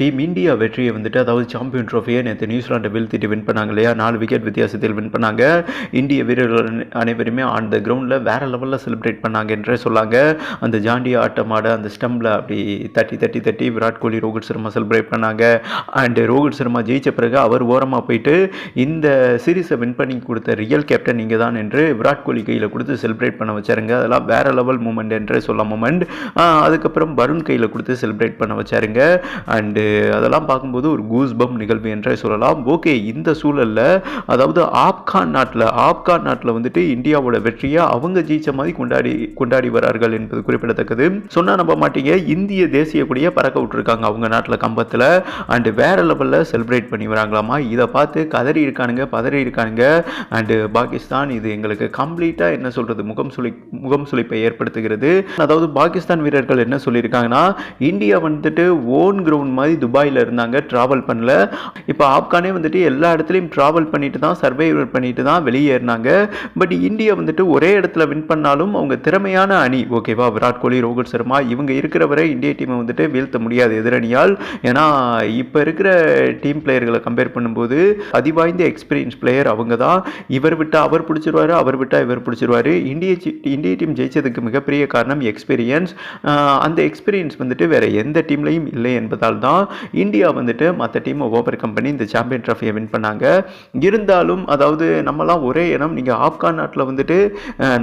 Team India வெற்றியை வந்துட்டு அதாவது சாம்பியன் ட்ரோஃபியை நேற்று நியூசிலாண்டை வீழ்த்திட்டு வின் பண்ணாங்க இல்லையா? நாலு விக்கெட் வித்தியாசத்தில் வின் பண்ணாங்க. இந்திய வீரர்கள் அனைவருமே அனைவருமே அந்த கிரவுண்டில் வேற லெவலில் செலிப்ரேட் பண்ணாங்க என்றே சொல்லாங்க. அந்த ஜாண்டியா ஆட்டமாட அந்த ஸ்டம்பில் அப்படி தட்டி தட்டி தட்டி விராட் கோலி ரோஹித் சர்மா செலிப்ரேட் பண்ணாங்க. அண்டு ரோஹித் சர்மா ஜெயிச்ச பிறகு அவர் ஓரமாக போயிட்டு இந்த சீரீஸை வின் பண்ணி கொடுத்த ரியல் கேப்டன் நீங்கள் தான் என்று விராட் கோலி கையில் கொடுத்து செலிப்ரேட் பண்ண வச்சாருங்க. அதெல்லாம் வேறு லெவல் மூமெண்ட் என்றே சொல்ல மூமெண்ட் அதுக்கப்புறம் வருண் கையில் கொடுத்து செலிப்ரேட் பண்ண வச்சாருங்க. அண்டு அதெல்லாம் பார்க்கும்போது ஒரு கூஸ் பம் நிகழ்வு என்றே சொல்லலாம். ஓகே இந்த சூழலில் அதாவது ஆப்கான் நாட்டில் ஆப்கான் நாட்டில் வந்துட்டு இந்தியாவோட வெற்றியை அவங்க ஜெயிச்ச மாதிரி கொண்டாடி கொண்டாடி வரார்கள் என்பது குறிப்பிடத்தக்கது. சொன்னால் நம்ப மாட்டீங்க. இந்திய தேசிய கொடியை பறக்க விட்டுருக்காங்க அவங்க நாட்டில் கம்பத்தில். அண்டு வேற லெவலில் செலிப்ரேட் பண்ணி வராங்களாமா? இதை பார்த்து கதறி இருக்கானுங்க பதறி இருக்கானுங்க. அண்டு பாகிஸ்தான் இது எங்களுக்கு கம்ப்ளீட்டாக என்ன சொல்கிறது முகம் சுழி முகம் சுழிப்பை ஏற்படுத்துகிறது. அதாவது பாகிஸ்தான் வீரர்கள் என்ன சொல்லியிருக்காங்கன்னா இந்தியா வந்துட்டு ஓன் கிரவுண்ட் மாதிரி துபாயில் இருந்தாங்க ட்ராவல் பண்ணல. இப்போ ஆப்கானே வந்துட்டு எல்லா இடத்துலையும் ட்ராவல் பண்ணிட்டு தான் சர்வைவர் பண்ணிட்டு தான் வெளியேறினாங்க. பட் இந்தியா வந்துட்டு ஒரே இடத்துல வின் பண்ணாலும் அவங்க திறமையான அணி ஓகேவா? விராட் கோலி ரோஹித் சர்மா இவங்க இருக்கிற வரை இந்திய டீமை வந்துட்டு வீழ்த்த முடியாது எதிரணியால். ஏன்னா இப்போ இருக்கிற டீம் பிளேயர்களை கம்பேர் பண்ணும்போது அதிவாய்ந்த எக்ஸ்பீரியன்ஸ் பிளேயர் அவங்க தான். இவர் விட்டால் அவர் பிடிச்சிருவாரு அவர் விட்டால் இவர் பிடிச்சிருவாரு. இந்திய இந்திய டீம் ஜெயிச்சதுக்கு மிகப்பெரிய காரணம் எக்ஸ்பீரியன்ஸ் அந்த எக்ஸ்பீரியன்ஸ் வந்துட்டு வேற எந்த டீம்லையும் இல்லை என்பதால் தான் இந்தியா வந்துட்டு மற்ற டீமை ஓவர் கம் பண்ணி இந்த சாம்பியன் ட்ராஃபியை வின் பண்ணாங்க. இருந்தாலும் அதாவது நம்மலாம் ஒரே இனம் நீங்கள் ஆப்கான் நாட்டில் வந்துட்டு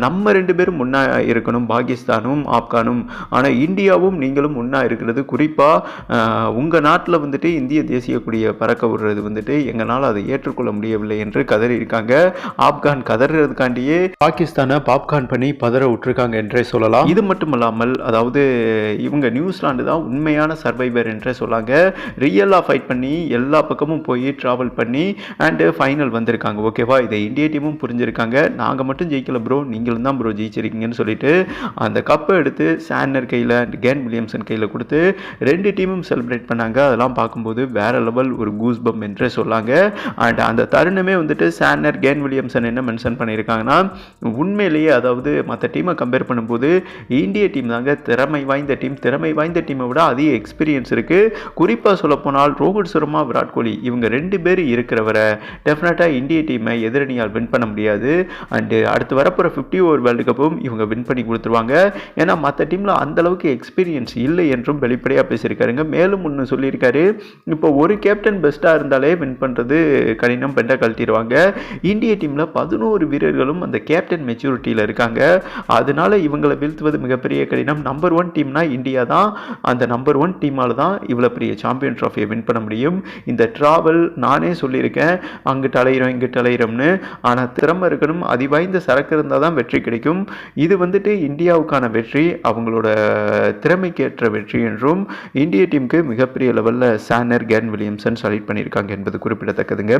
நம்ம ரெண்டு பேரும் முன்னா இருக்கணும் பாகிஸ்தானும் ஆப்கானும். ஆனால் இந்தியாவும் நீங்களும் முன்னா இருக்கிறது. குறிப்பாக உங்கள் நாட்டில் வந்துட்டு இந்திய தேசிய கொடியை பறக்க விடுறது வந்துட்டு எங்களால் அதை ஏற்றுக்கொள்ள முடியவில்லை என்று கதறி இருக்காங்க. ஆப்கான் கதறதுக்காண்டியே பாகிஸ்தானை பாப்கார்ன் பண்ணி பதற விட்டுருக்காங்க என்றே சொல்லலாம். இது மட்டும் இல்லாமல் அதாவது இவங்க நியூசிலாந்து தான் உண்மையான சர்வைவர் என்றே சொல்லாங்க. ரியலாக ஃபைட் பண்ணி எல்லா பக்கமும் போய் ட்ராவல் பண்ணி அண்டு ஃபைனல் வந்திருக்காங்க. ஓகேவா இதை இந்திய டீமும் புரிஞ்சிருக்காங்க. நாங்கள் மட்டும் ஜெயிக்கல ப்ரோ நீங்களும் தான் ப்ரோ ஜெயிச்சிருக்கீங்கன்னு சொல்லிட்டு அந்த கப்பை எடுத்து சான்னர் கையில் கேன் வில்லியம்சன் கையில் கொடுத்து ரெண்டு டீமும் செலிப்ரேட் பண்ணாங்க. அதெல்லாம் பார்க்கும்போது வேற லெவல் ஒரு கூஸ் பம் என்றே சொல்லாங்க. அண்ட் அந்த தருணமே வந்துட்டு சான்னர் கேன் வில்லியம்சன் என்ன மென்ஷன் பண்ணியிருக்காங்கன்னா உண்மையிலேயே அதாவது மற்ற டீமை கம்பேர் பண்ணும்போது இந்திய டீம் தாங்க திறமை வாய்ந்த டீம் திறமை வாய்ந்த டீமை விட அதிக எக்ஸ்பீரியன்ஸ் இருக்குது குறிப்பாக சொல்லப்போனால் ரோஹித் சர்மா விராட் கோலி இவங்க ரெண்டு பேர் இருக்கிறவரை டெஃபினட்டாக இந்திய டீமை எதிரணியால் வின் பண்ண முடியாது. அண்டு அடுத்து வரப்போகிற ஃபிஃப்டி ஓவர் வேர்ல்டு கப்பும் இவங்க வின் பண்ணி கொடுத்துருவாங்க. ஏன்னா மற்ற டீமில் அந்தளவுக்கு எக்ஸ்பீரியன்ஸ் இல்லை என்றும் வெளிப்படையாக பேசியிருக்காருங்க. மேலும் ஒன்று சொல்லியிருக்காரு இப்போ ஒரு கேப்டன் பெஸ்ட்டாக இருந்தாலே வின் பண்ணுறது கடினம் பெண்டை கழட்டிடுவாங்க இந்திய டீமில் பதினோரு வீரர்களும் அந்த கேப்டன் மெச்சூரிட்டியில் இருக்காங்க. அதனால இவங்களை வீழ்த்துவது மிகப்பெரிய கடினம். நம்பர் ஒன் டீம்னா இந்தியா தான். அந்த நம்பர் ஒன் டீமால் தான் இவ்வளோ பெரிய சாம்பியன் ட்ராஃபியை வின் பண்ண முடியும். இந்த ட்ராவல் நானே சொல்லியிருக்கேன். அங்கிட்டு அலையிறோம் இங்கிட்டு அலையிறோம்னு ஆனால் திறமை இருக்கணும். அதிவாய்ந்த சரக்கு இருந்தால் தான் வெற்றி கிடைக்கும். இது வந்துட்டு இந்தியாவுக்கான வெற்றி அவங்களோட திறமைக்கேற்ற வெற்றி என்றும் இந்திய டீமுக்கு மிகப்பெரிய லெவலில் சானர் கேன் வில்லியம்சன் செலக்ட் பண்ணியிருக்காங்க என்பது குறிப்பிடத்தக்கதுங்க.